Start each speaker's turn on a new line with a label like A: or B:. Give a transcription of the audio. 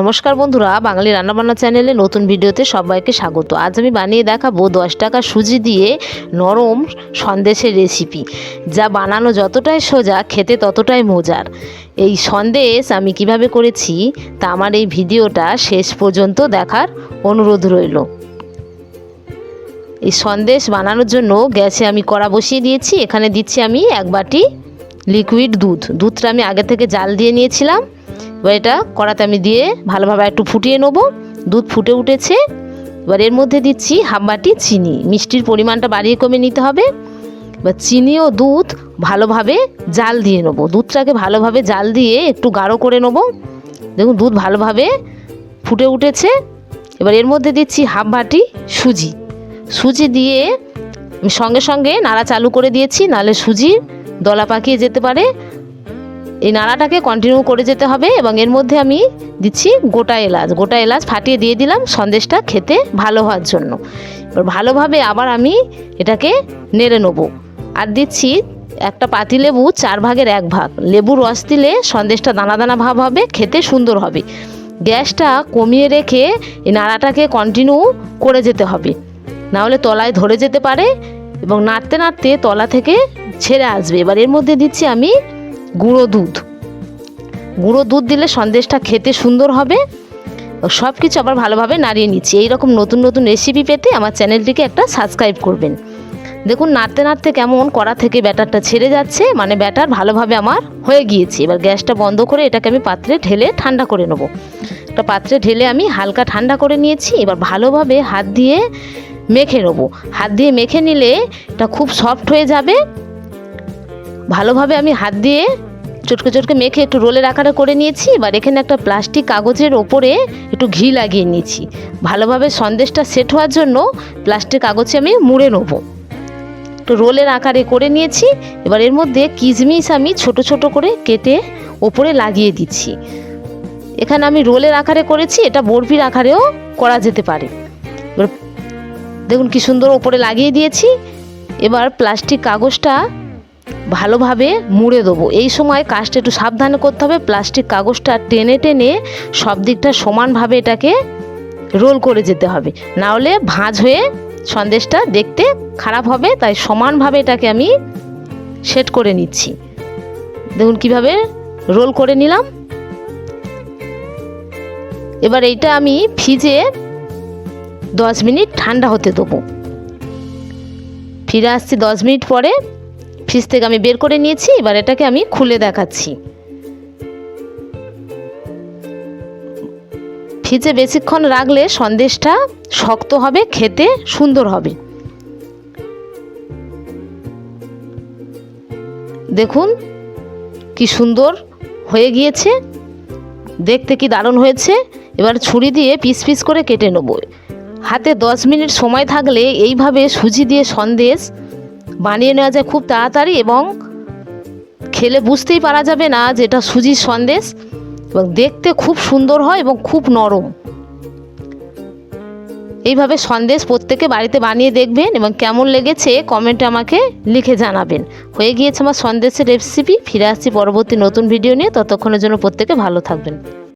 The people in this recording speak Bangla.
A: নমস্কার বন্ধুরা, বাঙালি রান্নাবান্না চ্যানেলে নতুন ভিডিওতে সবাইকে স্বাগত। আজ আমি বানিয়ে দেখাবো দশ টাকা সুজি দিয়ে নরম সন্দেশের রেসিপি যা বানানো যতটাই সোজা, খেতে ততটাই মজার। এই সন্দেশ আমি কীভাবে করেছি, তা আমার এই ভিডিওটা শেষ পর্যন্ত দেখার অনুরোধ রইল। এই সন্দেশ বানানোর জন্য গ্যাসে আমি কড়া বসিয়ে দিয়েছি, এখানে দিচ্ছি আমি এক বাটি লিকুইড দুধ। দুধটা আমি আগে থেকে জাল দিয়ে নিয়েছিলাম। এবার এটা কড়াতে আমি দিয়ে ভালোভাবে একটু ফুটিয়ে নেব। দুধ ফুটে উঠেছে। এবার এর মধ্যে দিচ্ছি হাফ বাটি চিনি। মিষ্টির পরিমাণটা বাড়িয়ে কমে নিতে হবে। এবার চিনি ও দুধ ভালোভাবে জাল দিয়ে নেব। দুধটাকে ভালোভাবে জাল দিয়ে একটু গাঢ় করে নেব। দেখুন, দুধ ভালোভাবে ফুটে উঠেছে। এবার এর মধ্যে দিচ্ছি হাফ বাটি সুজি। সুজি দিয়ে সঙ্গে সঙ্গে নাড়া চালু করে দিয়েছি। নাহলে সুজি দলা পাকিয়ে যেতে পারে। এই নাড়াটাকে কন্টিনিউ করে যেতে হবে এবং এর মধ্যে আমি দিচ্ছি গোটা এলাচ। গোটা এলাচ ফাটিয়ে দিয়ে দিলাম, সন্দেশটা খেতে ভালো হওয়ার জন্য। এবার ভালোভাবে আবার আমি এটাকে নেড়ে নেব। আর দিচ্ছি একটা পাতি লেবু, চার ভাগের এক ভাগ। লেবু রস দিলে সন্দেশটা দানা দানা ভাব হবে, খেতে সুন্দর হবে। গ্যাসটা কমিয়ে রেখে এই নাড়াটাকে কন্টিনিউ করে যেতে হবে। নাহলে তলায় ধরে যেতে পারে এবং নাড়তে নাড়তে তলা থেকে ছেড়ে আসবে। এবার এর মধ্যে দিচ্ছি আমি গুঁড়ো দুধ। গুঁড়ো দুধ দিলে সন্দেশটা খেতে সুন্দর হবে। সব কিছু আবার ভালোভাবে নাড়িয়ে নিচ্ছি। এইরকম নতুন নতুন রেসিপি পেতে আমার চ্যানেলটিকে একটা সাবস্ক্রাইব করবেন। দেখুন, নাড়তে নাড়তে কেমন কড়া থেকে ব্যাটারটা ছেড়ে যাচ্ছে। মানে ব্যাটার ভালোভাবে আমার হয়ে গিয়েছে। এবার গ্যাসটা বন্ধ করে এটাকে আমি পাত্রে ঢেলে ঠান্ডা করে নেব। একটা পাত্রে ঢেলে আমি হালকা ঠান্ডা করে নিয়েছি। এবার ভালোভাবে হাত দিয়ে মেখে নেব। হাত দিয়ে মেখে নিলে এটা খুব সফট হয়ে যাবে। ভালোভাবে আমি হাত দিয়ে চটকে চটকে মেখে একটু রোলের আকারে করে নিয়েছি, এবার এখানে একটা প্লাস্টিক কাগজের ওপরে একটু ঘি লাগিয়ে নিয়েছি। ভালোভাবে সন্দেশটা সেট হওয়ার জন্য প্লাস্টিক কাগজে আমি মুড়ে নেব। একটু রোলের আকারে করে নিয়েছি, এবার এর মধ্যে কিশমিশ আমি ছোট ছোট করে কেটে ওপরে লাগিয়ে দিচ্ছি। এখানে আমি রোলের আকারে করেছি, এটা বরফির আকারেও করা যেতে পারে। এবার দেখুন কি সুন্দর ওপরে লাগিয়ে দিয়েছি। এবার প্লাস্টিক কাগজটা ভালোভাবে মুড়ে দেবো। এই সময় কাজটা একটু সাবধানে করতে হবে। প্লাস্টিক কাগজটা টেনে টেনে সব দিকটা সমানভাবে এটাকে রোল করে যেতে হবে। না হলে ভাঁজ হয়ে সন্দেশটা দেখতে খারাপ হবে, তাই সমানভাবে এটাকে আমি সেট করে নিচ্ছি। দেখুন কীভাবে রোল করে নিলাম। এবার এইটা আমি ফ্রিজে দশ মিনিট ঠান্ডা হতে দেবো। ফিরে আসছি দশ মিনিট পরে। ফ্রিজ থেকে আমি বের করে নিয়েছি, এবার এটাকে আমি খুলে দেখাচ্ছি। ফ্রিজে বেশিক্ষণ রাখলে সন্দেশটা শক্ত হবে, খেতে সুন্দর হবে। দেখুন কি সুন্দর হয়ে গিয়েছে, দেখতে কি দারুণ হয়েছে। এবার ছুরি দিয়ে পিস পিস করে কেটে নেব। হাতে দশ মিনিট সময় থাকলে এইভাবে সুজি দিয়ে সন্দেশ বানিয়ে নেওয়া যায় খুব তাড়াতাড়ি এবং খেলে বুঝতেই পারা যাবে না যে এটা সুজির সন্দেশ এবং দেখতে খুব সুন্দর হয় এবং খুব নরম। এইভাবে সন্দেশ প্রত্যেকে বাড়িতে বানিয়ে দেখবেন এবং কেমন লেগেছে কমেন্টে আমাকে লিখে জানাবেন। হয়ে গিয়েছে আমার সন্দেশের রেসিপি ফিরে আসছি পরবর্তী নতুন ভিডিও নিয়ে। ততক্ষণের জন্য প্রত্যেকে ভালো থাকবেন।